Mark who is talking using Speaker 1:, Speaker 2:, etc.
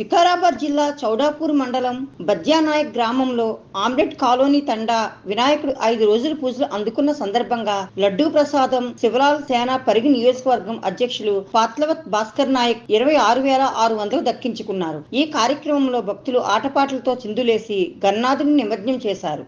Speaker 1: వికారాబాద్ జిల్లా చౌడాపూర్ మండలం బద్యానాయక్ గ్రామంలో ఆమ్లెట్ కాలనీ తండా వినాయకుడు ఐదు రోజుల పూజలు అందుకున్న సందర్భంగా లడ్డూ ప్రసాదం శివలాల్ సేన పరిగి నియోజకవర్గం అధ్యక్షులు పాత్లవత్ భాస్కర్ నాయక్ ఇరవై ఆరు వేల ఆరు వందలు దక్కించుకున్నారు. ఈ కార్యక్రమంలో భక్తులు ఆటపాటలతో చిందులేసి గన్నాథుని నిమజ్జనం చేశారు.